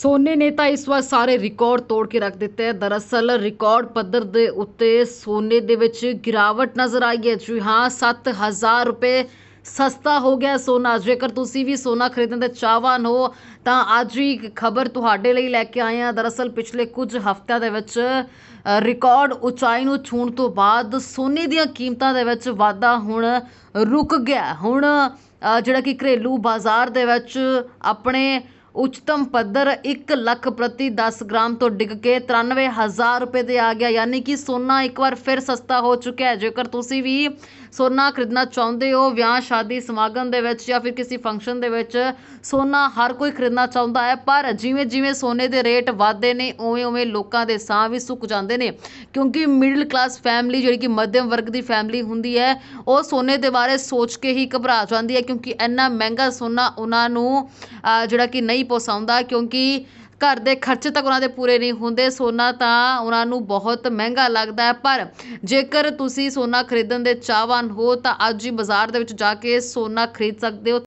ਸੋਨੇ ਨੇ ਤਾਂ ਇਸ ਵਾਰ ਸਾਰੇ ਰਿਕਾਰਡ ਤੋੜ ਕੇ ਰੱਖ ਦਿੱਤੇ ਹੈ ਦਰਅਸਲ ਰਿਕਾਰਡ ਪੱਧਰ ਦੇ ਉੱਤੇ ਸੋਨੇ ਦੇ ਵਿੱਚ ਗਿਰਾਵਟ ਨਜ਼ਰ ਆਈ ਹੈ। ਜੀ ਹਾਂ 7000 ਰੁਪਏ ਸਸਤਾ ਹੋ ਗਿਆ ਸੋਨਾ। ਜੇਕਰ ਤੁਸੀਂ ਵੀ ਸੋਨਾ ਖਰੀਦਣ ਦੇ ਚਾਹਵਾਨ ਹੋ, ਤਾਂ ਅੱਜ ਹੀ ਇੱਕ ਖਬਰ ਤੁਹਾਡੇ ਲਈ ਲੈ ਕੇ ਆਏ ਹਾਂ। ਦਰਅਸਲ ਪਿਛਲੇ ਕੁਝ ਹਫ਼ਤਿਆਂ ਦੇ ਵਿੱਚ ਰਿਕਾਰਡ ਉਚਾਈ ਨੂੰ ਛੂਹਣ ਤੋਂ ਬਾਅਦ ਸੋਨੇ ਦੀਆਂ ਕੀਮਤਾਂ ਦੇ ਵਿੱਚ ਵਾਧਾ ਹੁਣ ਰੁਕ ਗਿਆ। ਹੁਣ ਜਿਹੜਾ ਕਿ ਘਰੇਲੂ ਬਾਜ਼ਾਰ ਦੇ ਵਿੱਚ ਆਪਣੇ ਉੱਚਤਮ ਪੱਧਰ 1 ਲੱਖ ਪ੍ਰਤੀ 10 ਗ੍ਰਾਮ ਤੋਂ ਡਿੱਗ ਕੇ 93000 ਰੁਪਏ ਤੇ ਆ ਗਿਆ। ਯਾਨੀ ਕਿ ਸੋਨਾ ਇੱਕ ਵਾਰ ਫਿਰ ਸਸਤਾ ਹੋ ਚੁੱਕਿਆ ਹੈ। ਜੇਕਰ ਤੁਸੀਂ ਵੀ ਸੋਨਾ ਖਰੀਦਣਾ ਚਾਹੁੰਦੇ ਹੋ ਵਿਆਹ, ਸ਼ਾਦੀ, ਸਮਾਗਮ ਦੇ ਵਿੱਚ ਜਾਂ ਫਿਰ ਕਿਸੇ ਫੰਕਸ਼ਨ ਦੇ ਵਿੱਚ ਸੋਨਾ ਹਰ ਕੋਈ ਖਰੀਦਣਾ ਚਾਹੁੰਦਾ ਹੈ, ਪਰ ਜਿਵੇਂ ਜਿਵੇਂ ਸੋਨੇ ਦੇ ਰੇਟ ਵਧਦੇ ਨੇ, ਉਵੇਂ ਉਵੇਂ ਲੋਕਾਂ ਦੇ ਸਾਹ ਵੀ ਸੁੱਕ ਜਾਂਦੇ ਨੇ। ਕਿਉਂਕਿ ਮਿਡਲ ਕਲਾਸ ਫੈਮਿਲੀ ਜਿਹੜੀ ਕਿ ਮੱਧਮ ਵਰਗ ਦੀ ਫੈਮਿਲੀ ਹੁੰਦੀ ਹੈ, ਉਹ ਸੋਨੇ ਦੇ ਬਾਰੇ ਸੋਚ ਕੇ ਹੀ ਘਬਰਾ ਜਾਂਦੀ ਹੈ, ਕਿਉਂਕਿ ਇੰਨਾ ਮਹਿੰਗਾ ਸੋਨਾ ਉਹਨਾਂ ਨੂੰ ਜਿਹੜਾ ਕਿ ਨਹੀਂ ਨਹੀਂ ਪੋਸਾਉਂਦਾ ਕਿਉਂਕਿ ਘਰ ਦੇ ਖਰਚੇ ਤੱਕ ਉਹਨਾਂ ਦੇ ਪੂਰੇ ਨਹੀਂ ਹੁੰਦੇ। ਸੋਨਾ ਤਾਂ ਉਹਨਾਂ ਨੂੰ ਬਹੁਤ ਮਹਿੰਗਾ ਲੱਗਦਾ ਹੈ, ਪਰ ਜੇਕਰ ਤੁਸੀਂ ਸੋਨਾ ਖਰੀਦਣ ਦੇ ਚਾਹਵਾਨ ਹੋ, ਤਾਂ ਅੱਜ ਹੀ ਬਾਜ਼ਾਰ ਦੇ ਵਿੱਚ ਜਾ ਕੇ ਸੋਨਾ ਖਰੀਦ ਸਕਦੇ ਹੋ।